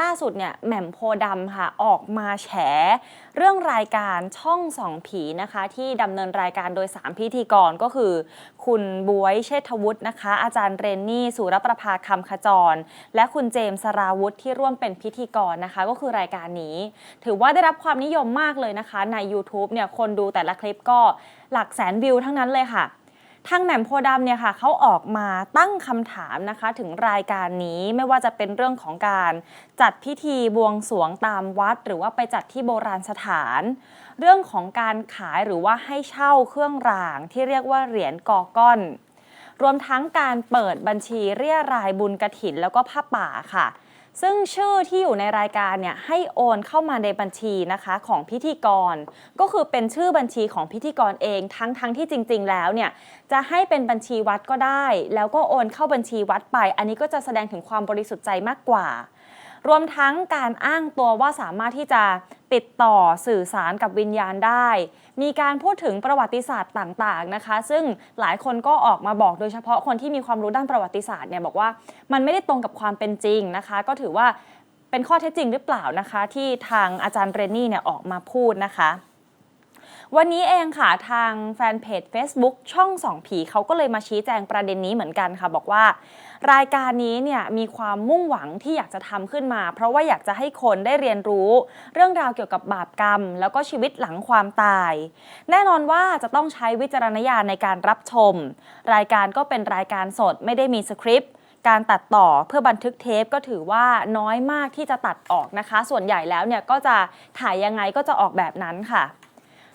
ล่าสุดเนี่ยแหม่มโพดำค่ะออกมาแฉ เรื่องรายการช่องสองผีนะคะ ที่ดำเนินรายการโดย 3 พิธีกรก็คือ คุณบวยเชษฐวุฒินะคะ อาจารย์เรนนี่สุรประภาคำขจร และคุณเจมส์สราวุธที่ร่วมเป็นพิธีกรนะคะ ก็คือรายการนี้ ถือว่าได้รับความนิยมมากเลยนะคะ ใน YouTube เนี่ยคนดูแต่ละคลิปก็หลักแสนวิวทั้งนั้นเลยค่ะ ทางแหม่มโพดำเนี่ยค่ะเขาออกมาตั้งคำถามนะคะถึงรายการนี้ไม่ว่าจะเป็นเรื่องของการจัดพิธีบวงสรวงตามวัด หรือว่าไปจัดที่โบราณสถาน เรื่องของการขายหรือว่าให้เช่าเครื่องรางที่เรียกว่าเหรียญกอก้อน รวมทั้งการเปิดบัญชีเรียรายบุญกระถินแล้วก็ผ้าป่าค่ะ ซึ่งชื่อที่อยู่ในรายการเนี่ยให้โอนเข้ามาในบัญชีนะคะของพิธีกร ก็คือเป็นชื่อบัญชีของพิธีกรเองทั้งทั้งที่จริง ๆ แล้วเนี่ยจะให้เป็นบัญชีวัดก็ได้ แล้วก็โอนเข้าบัญชีวัดไป อันนี้ก็จะแสดงถึงความบริสุทธิ์ใจมากกว่า รวมทั้งการอ้างตัวว่าสามารถที่จะติดต่อสื่อสารกับวิญญาณได้ มีการพูดถึงประวัติศาสตร์ต่างๆนะคะ ซึ่งหลายคนก็ออกมาบอกโดยเฉพาะคนที่มีความรู้ด้านประวัติศาสตร์เนี่ยบอกว่ามันไม่ได้ตรงกับความเป็นจริงนะคะ ก็ถือว่าเป็นข้อเท็จจริงหรือเปล่านะคะ ที่ทางอาจารย์เรนนี่เนี่ยออกมาพูดนะคะ วันนี้เองค่ะทางแฟนเพจ Facebook ช่องสองผีเขาก็เลยมาชี้แจงประเด็นนี้เหมือนกันค่ะบอกว่า รายการนี้เนี่ยมีความมุ่งหวังที่อยากจะทำขึ้นมา เพราะว่าอยากจะให้คนได้เรียนรู้ เรื่องราวเกี่ยวกับบาปกรรม แล้วก็ชีวิตหลังความตาย แน่นอนว่าจะต้องใช้วิจารณญาณในการรับชม รายการก็เป็นรายการสดไม่ได้มีสคริปต์การตัดต่อเพื่อบันทึกเทปก็ถือว่าน้อยมากที่จะตัดออกนะคะ ส่วนใหญ่แล้วเนี่ยก็จะถ่ายยังไงก็จะออกแบบนั้นค่ะ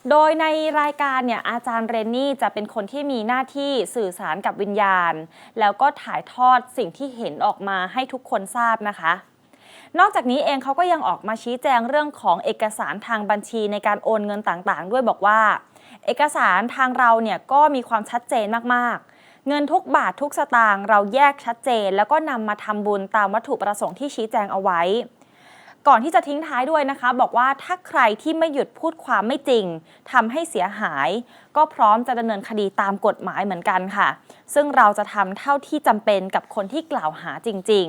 โดยในรายการเนี่ยอาจารย์เรนนี่จะเป็นคนที่มีหน้าที่สื่อสารกับวิญญาณ แล้วก็ถ่ายทอดสิ่งที่เห็นออกมาให้ทุกคนทราบนะคะ นอกจากนี้เองเขาก็ยังออกมาชี้แจงเรื่องของเอกสารทางบัญชีในการโอนเงินต่างๆ ด้วยบอกว่า เอกสารทางเราเนี่ยก็มีความชัดเจนมากๆเงินทุกบาททุกสตางค์เราแยกชัดเจน แล้วก็นำมาทำบุญตามวัตถุประสงค์ที่ชี้แจงเอาไว้ ก่อนที่จะทิ้งท้ายด้วยนะคะ บอกว่าถ้าใครที่ไม่หยุดพูดความไม่จริงทำให้เสียหาย ก็พร้อมจะดำเนินคดีตามกฎหมายเหมือนกันค่ะ ซึ่งเราจะทำเท่าที่จำเป็นกับคนที่กล่าวหาจริง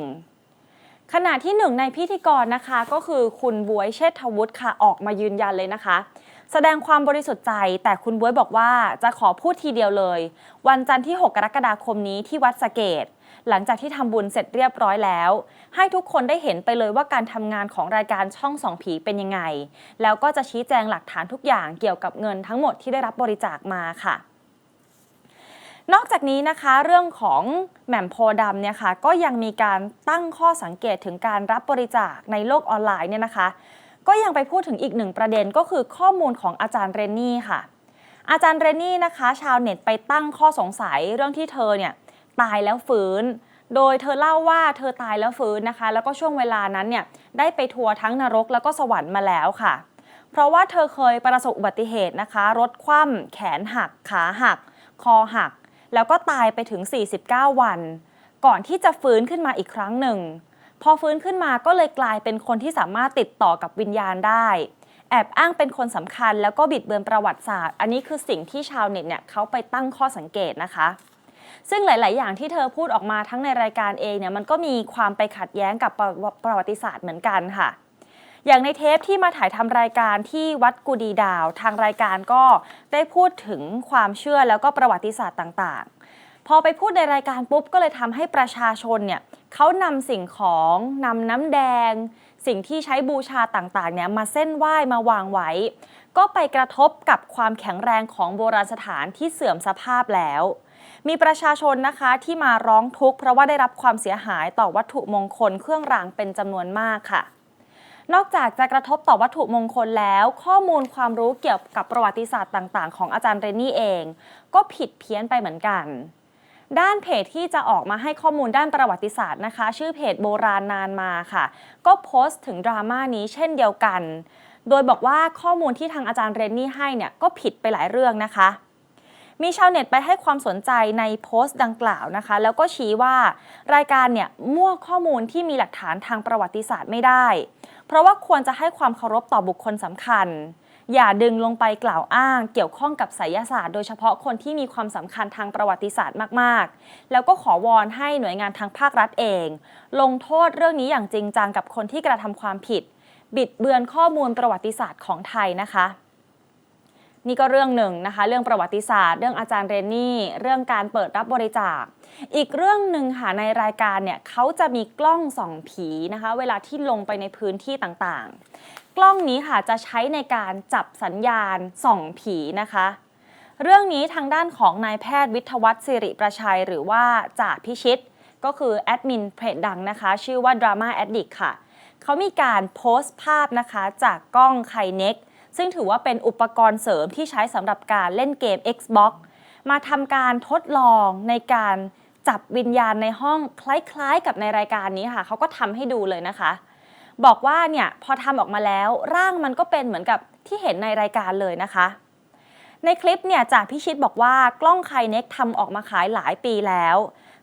ๆขณะที่หนึ่งในพิธีกรนะคะก็คือคุณบวยเชษฐวุฒิค่ะออกมายืนยันเลยนะคะ แสดงความบริสุทธิ์ใจ แต่คุณบ๊วยบอกว่าจะขอพูดทีเดียวเลย วันจันทร์ที่ 6 กรกฎาคมนี้ที่วัดสเกต หลังจากที่ทำบุญเสร็จเรียบร้อยแล้ว ให้ทุกคนได้เห็นไปเลยว่าการทำงานของรายการช่องสองผีเป็นยังไง แล้วก็จะชี้แจงหลักฐานทุกอย่างเกี่ยวกับเงินทั้งหมดที่ได้รับบริจาคมาค่ะนอกจากนี้นะคะเรื่องของแหม่มโพดำเนี่ยค่ะก็ยังมีการตั้งข้อสังเกตถึงการรับบริจาคในโลกออนไลน์เนี่ยนะคะ ก็ยังไปพูดถึงอีกหนึ่งประเด็นก็คือข้อมูลของอาจารย์เรนนี่ค่ะ อาจารย์เรนนี่นะคะ ชาวเน็ตไปตั้งข้อสงสัยเรื่องที่เธอเนี่ยตายแล้วฟื้น โดยเธอเล่าว่าเธอตายแล้วฟื้นนะคะ แล้วก็ช่วงเวลานั้นเนี่ยได้ไปทัวร์ทั้งนรกแล้วก็สวรรค์มาแล้วค่ะ เพราะว่าเธอเคยประสบอุบัติเหตุนะคะ รถคว่ำแขนหัก ขาหัก คอหัก แล้วก็ตายไปถึง 49 วัน ก่อนที่จะฟื้นขึ้นมาอีกครั้งหนึ่ง พอฟื้นขึ้นมาก็เลยกลายเป็นคนที่สามารถติดต่อกับวิญญาณได้ แอบอ้างเป็นคนสำคัญแล้วก็บิดเบือนประวัติศาสตร์ อันนี้คือสิ่งที่ชาวเน็ตเนี่ยเขาไปตั้งข้อสังเกตนะคะ ซึ่งหลาย ๆ อย่างที่เธอพูดออกมาทั้งในรายการเองเนี่ยมันก็มีความไปขัดแย้งกับประประวัติศาสตร์เหมือนกันค่ะอย่างในเทปที่มาถ่ายทำรายการที่วัดกูดีดาว ทางรายการก็ได้พูดถึงความเชื่อแล้วก็ประวัติศาสตร์ต่างๆ พอไปพูดในรายการปุ๊บก็เลยทำให้ประชาชนเนี่ยเขานำสิ่งของนำน้ำแดง สิ่งที่ใช้บูชาต่างๆเนี่ยมาเส้นไหว้มาวางไว้ ก็ไปกระทบกับความแข็งแรงของโบราณสถานที่เสื่อมสภาพแล้วมีประชาชนนะคะที่มาร้องทุกข์เพราะว่าได้รับความเสียหายต่อวัตถุมงคลเครื่องรางเป็นจำนวนมากค่ะ นอกจากจะกระทบต่อวัตถุมงคลแล้ว ข้อมูลความรู้เกี่ยวกับประวัติศาสตร์ต่าง ๆ ของอาจารย์เรนนี่เอง ก็ผิดเพี้ยนไปเหมือนกัน ด้านเพจที่จะออกมาให้ข้อมูลด้านประวัติศาสตร์นะคะ ชื่อเพจโบราณนานมาค่ะ ก็โพสต์ถึงดราม่านี้เช่นเดียวกัน โดยบอกว่าข้อมูลที่ทางอาจารย์เรนนี่ให้เนี่ยก็ผิดไปหลายเรื่องนะคะมีชาวเน็ตไปให้ความสนใจในโพสต์ดังกล่าวนะคะ แล้วก็ชี้ว่ารายการเนี่ยมั่วข้อมูลที่มีหลักฐานทางประวัติศาสตร์ไม่ได้ เพราะว่าควรจะให้ความเคารพต่อบุคคลสำคัญ อย่าดึงลงไปกล่าวอ้าง เกี่ยวข้องกับไสยศาสตร์ โดยเฉพาะคนที่มีความสำคัญทางประวัติศาสตร์มากๆ แล้วก็ขอวอนให้หน่วยงานทางภาครัฐเอง ลงโทษเรื่องนี้อย่างจริงจังกับคนที่กระทำความผิด บิดเบือนข้อมูลประวัติศาสตร์ของไทยนะคะ นี่ก็เรื่องหนึ่งนะคะ เรื่องประวัติศาสตร์ เรื่องอาจารย์เรนนี่ เรื่องการเปิดรับบริจาค อีกเรื่องหนึ่งค่ะในรายการเนี่ยเขาจะมีกล้องส่องผีนะคะ เวลาที่ลงไปในพื้นที่ต่างๆ กล้องนี้ค่ะจะใช้ในการจับสัญญาณส่องผีนะคะ เรื่องนี้ทางด้านของนายแพทย์วิทยวัฒน์สิริประชัย หรือว่าจ่าพิชิต ก็คือแอดมินเพจดังนะคะ ชื่อว่า Drama Addict ค่ะเขามีการโพสต์ภาพนะคะจากกล้องไคเน็ก ซึ่งถือว่าเป็นอุปกรณ์เสริมที่ใช้สำหรับการเล่นเกม Xbox มาทำการทดลองในการจับวิญญาณในห้องคล้ายๆ กับในรายการนี้ค่ะเขาก็ทำให้ดูเลยนะคะ บอกว่าเนี่ยพอทำออกมาแล้วร่างมันก็เป็นเหมือนกับที่เห็นในรายการเลยนะคะ ในคลิปเนี่ยจากพิชิตบอกว่ากล้องไคเน็กทำออกมาขายหลายปีแล้ว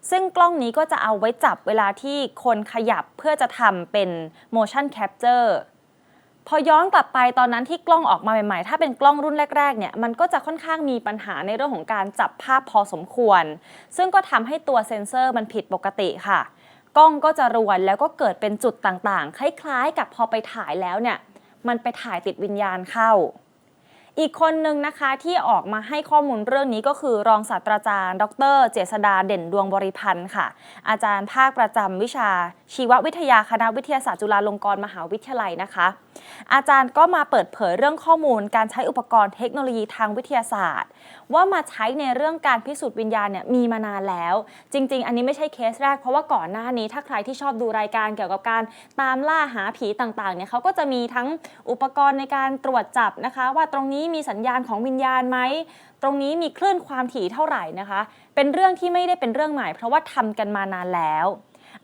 ซึ่งกล้องนี้ก็จะเอาไว้จับเวลาที่คนขยับเพื่อจะทำเป็น motion capture พอย้อนกลับไปตอนนั้นที่กล้องออกมาใหม่ๆ ถ้าเป็นกล้องรุ่นแรกๆ เนี่ยมันก็จะค่อนข้างมีปัญหาในเรื่องของการจับภาพพอสมควร ซึ่งก็ทำให้ตัวเซ็นเซอร์มันผิดปกติค่ะ กล้องก็จะรวนแล้วก็เกิดเป็นจุดต่างๆ คล้ายๆ กับพอไปถ่ายแล้วเนี่ย มันไปถ่ายติดวิญญาณเข้า อีกคนหนึ่งนะคะที่ออกมาให้ข้อมูลเรื่องนี้ก็คือรองศาสตราจารย์ ดร เจษดาเด่นดวงบริพันธ์ค่ะ อาจารย์ภาคประจำวิชา ชีววิทยาคณะวิทยาศาสตร์จุฬาลงกรณ์มหาวิทยาลัยนะคะ อาจารย์ก็มาเปิดเผยเรื่องข้อมูล การใช้อุปกรณ์เทคโนโลยีทางวิทยาศาสตร์ ว่ามาใช้ในเรื่องการพิสูจน์วิญญาณเนี่ยมีมานานแล้ว จริง ๆ อันนี้ไม่ใช่เคสแรกเพราะว่าก่อนหน้านี้ ถ้าใครที่ชอบดูรายการเกี่ยวกับการตามล่าหาผีต่างๆเนี่ยเขาก็จะมีทั้งอุปกรณ์ในการตรวจจับนะคะ ว่าตรงนี้มีสัญญาณของวิญญาณไหม ตรงนี้มีคลื่นความถี่เท่าไหร่นะคะ เป็นเรื่องที่ไม่ได้เป็นเรื่องใหม่ เพราะว่าทำกันมานานแล้ว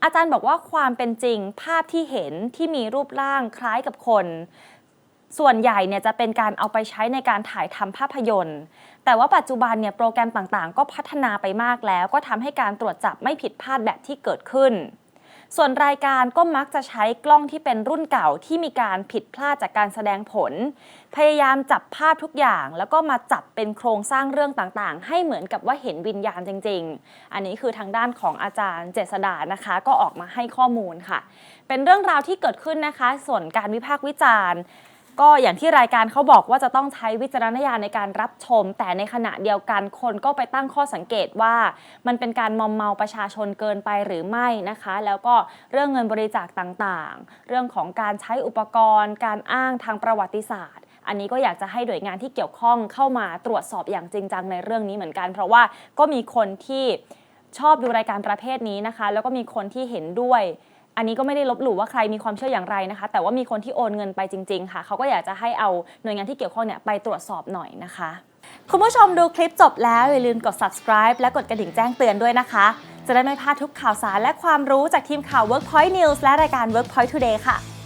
อาจารย์บอกว่าความเป็นจริงภาพที่เห็นที่มีรูปร่างคล้ายกับคน ส่วนใหญ่เนี่ยจะเป็นการเอาไปใช้ในการถ่ายทำภาพยนตร์ แต่ว่าปัจจุบันเนี่ยโปรแกรมต่างๆ ก็พัฒนาไปมากแล้ว ก็ทำให้การตรวจจับไม่ผิดพลาดแบบที่เกิดขึ้น ส่วนรายการก็มักจะใช้กล้องที่เป็นรุ่นเก่าที่มีการผิดพลาดจากการแสดงผล พยายามจับภาพทุกอย่าง แล้วก็มาจับเป็นโครงสร้างเรื่องต่างๆ ให้เหมือนกับว่าเห็นวิญญาณจริง ๆ อันนี้คือทางด้านของอาจารย์เจษดานะคะ ก็ออกมาให้ข้อมูลค่ะ เป็นเรื่องราวที่เกิดขึ้นนะคะ ส่วนการวิพากษ์วิจารณ์ ก็อย่างที่รายการเขาบอกว่าจะต้องใช้วิจารณญาณในการรับชม แต่ในขณะเดียวกันคนก็ไปตั้งข้อสังเกตว่า มันเป็นการมอมเมาประชาชนเกินไปหรือไม่นะคะ แล้วก็เรื่องเงินบริจาคต่างๆ เรื่องของการใช้อุปกรณ์ การอ้างทางประวัติศาสตร์อันนี้ก็อยากจะให้หน่วยงานที่เกี่ยวข้องเข้ามาตรวจสอบอย่างจริงจังในเรื่องนี้เหมือนกัน เพราะว่าก็มีคนที่ชอบดูรายการประเภทนี้นะคะ แล้วก็มีคนที่เห็นด้วย อันนี้ก็ไม่ได้ลบหลู่ว่าใครมีความเชื่ออย่างไรนะคะ แต่ว่ามีคนที่โอนเงินไปจริง ๆ ค่ะ เขาก็อยากจะให้เอาหน่วยงานที่เกี่ยวข้องเนี่ยไปตรวจสอบหน่อยนะคะ คุณผู้ชมดูคลิปจบแล้วอย่าลืมกด subscribe และกดกระดิ่งแจ้งเตือนด้วยนะคะ จะได้ไม่พลาดทุกข่าวสารและความรู้จากทีมข่าว Workpoint News และรายการ Workpoint Today ค่ะ